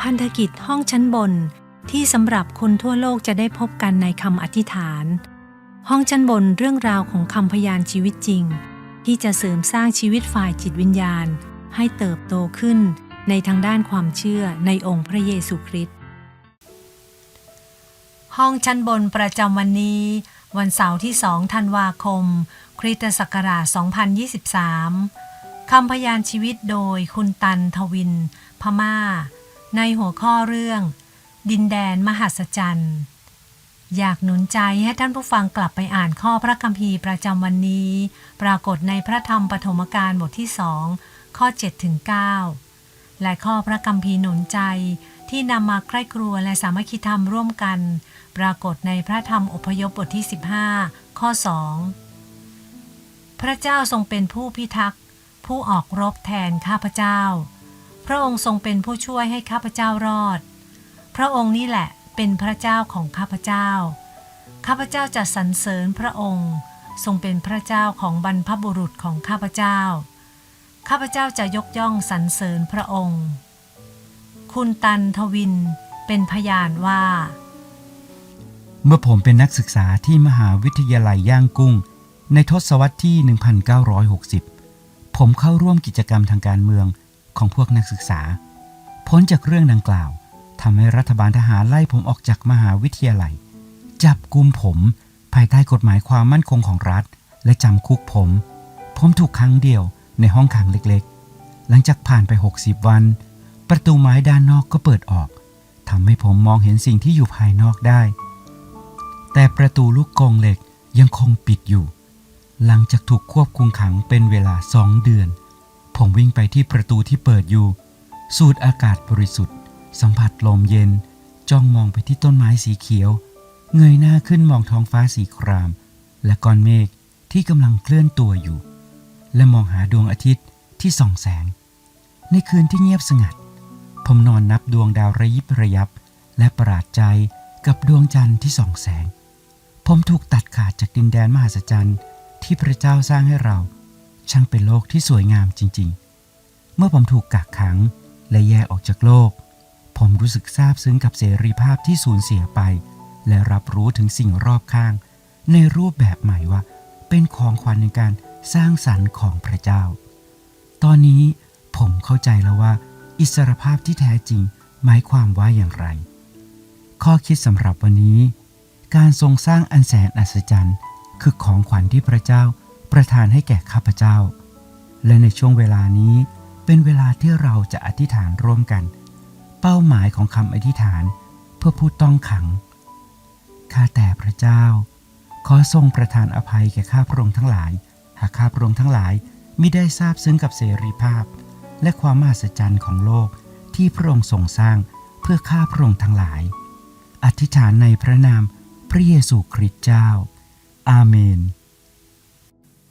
พันธกิจห้องชั้นบนที่สำหรับคนทั่วโลกจะได้พบกันในคำอธิษฐาน ห้องชั้นบนเรื่องราวของคำพยานชีวิตจริง ที่จะเสริมสร้างชีวิตฝ่ายจิตวิญญาณ ให้เติบโตขึ้นในทางด้านความเชื่อในองค์พระเยซูคริสต์ห้องชั้นบนประจำวันนี้ วันเสาร์ที่2ธันวาคม คริสตศักราช 2023คำพยานชีวิตโดยคุณตันทวิน พม่า ในหัวข้อเรื่อง ดินแดนมหัศจรรย์ อยากหนุนใจให้ท่านผู้ฟังกลับไปอ่านข้อพระคัมภีร์ประจำวันนี้ ปรากฏในพระธรรมปฐมกาลบทที่สองข้อ7ถึง9และข้อพระคัมภีร์หนุนใจที่นำมาใคร่ครัวและสามัคคีธรรมร่วมกัน ปรากฏในพระธรรมอพยพบทที่ 15 ข้อ 2 พระเจ้าทรงเป็นผู้พิทักษ์ ผู้ออกรบแทนข้าพเจ้า พระองค์ทรงเป็นผู้ช่วยให้ข้าพเจ้ารอด พระองค์นี่แหละเป็นพระเจ้าของข้าพเจ้า ข้าพเจ้าจะสรรเสริญพระองค์ ทรงเป็นพระเจ้าของบรรพบุรุษของข้าพเจ้า ข้าพเจ้าจะยกย่องสรรเสริญพระองค์ คุณตันทวินเป็นพยานว่า เมื่อผมเป็นนักศึกษาที่มหาวิทยาลัยย่างกุ้ง ในทศวรรษที่ 1960 ผมเข้าร่วมกิจกรรมทางการเมือง ของพวกนักศึกษา พ้นจากเรื่องดังกล่าวทำให้รัฐบาลทหารไล่ผมออกจากมหาวิทยาลัย จับกุมผมภายใต้กฎหมายความมั่นคงของรัฐ และจำคุกผม ผมถูกครั้งเดียวในห้องขังเล็กๆ หลังจากผ่านไป 60 วัน ประตูไม้ด้านนอกก็เปิดออกทำให้ผมมองเห็นสิ่งที่อยู่ภายนอกได้ แต่ประตูลูกกรงเหล็กยังคงปิดอยู่ หลังจากถูกควบคุมขังเป็นเวลาสองเดือน ผมวิ่งไปที่ประตูที่เปิดอยู่ สูดอากาศบริสุทธิ์ สัมผัสลมเย็น จ้องมองไปที่ต้นไม้สีเขียว เงยหน้าขึ้นมองท้องฟ้าสีคราม และก้อนเมฆที่กำลังเคลื่อนตัวอยู่ และมองหาดวงอาทิตย์ที่ส่องแสง ในคืนที่เงียบสงัด ผมนอนนับดวงดาวระยิบระยับ และประหลาดใจกับดวงจันทร์ที่ส่องแสง ผมถูกตัดขาดจากดินแดนมหัศจรรย์ที่พระเจ้าสร้างให้เรา ช่างเป็นโลกที่สวยงามจริง ๆ เมื่อผมถูกกักขังและแยกออกจากโลก ผมรู้สึกซาบซึ้งกับเสรีภาพที่สูญเสียไป และรับรู้ถึงสิ่งรอบข้าง ในรูปแบบใหม่ว่า เป็นของขวัญในการสร้างสรรค์ของพระเจ้า ตอนนี้ผมเข้าใจแล้วว่า อิสรภาพที่แท้จริงหมายความว่าอย่างไร ข้อคิดสำหรับวันนี้ การทรงสร้างอันแสนอัศจรรย์ คือของขวัญที่พระเจ้า ประทานให้แก่ข้าพเจ้า และในช่วงเวลานี้เป็นเวลาที่เราจะอธิษฐานร่วมกัน เป้าหมายของคำอธิษฐานเพื่อผู้ต้องขัง ข้าแต่พระเจ้า ขอทรงประทานอภัยแก่ข้าพระองค์ทั้งหลาย หากข้าพระองค์ทั้งหลายมิได้ทราบซึ้งกับเสรีภาพ และความมหัศจรรย์ของโลกที่พระองค์ทรงสร้างเพื่อข้าพระองค์ทั้งหลาย อธิษฐานในพระนามพระเยซูคริสต์เจ้า อาเมน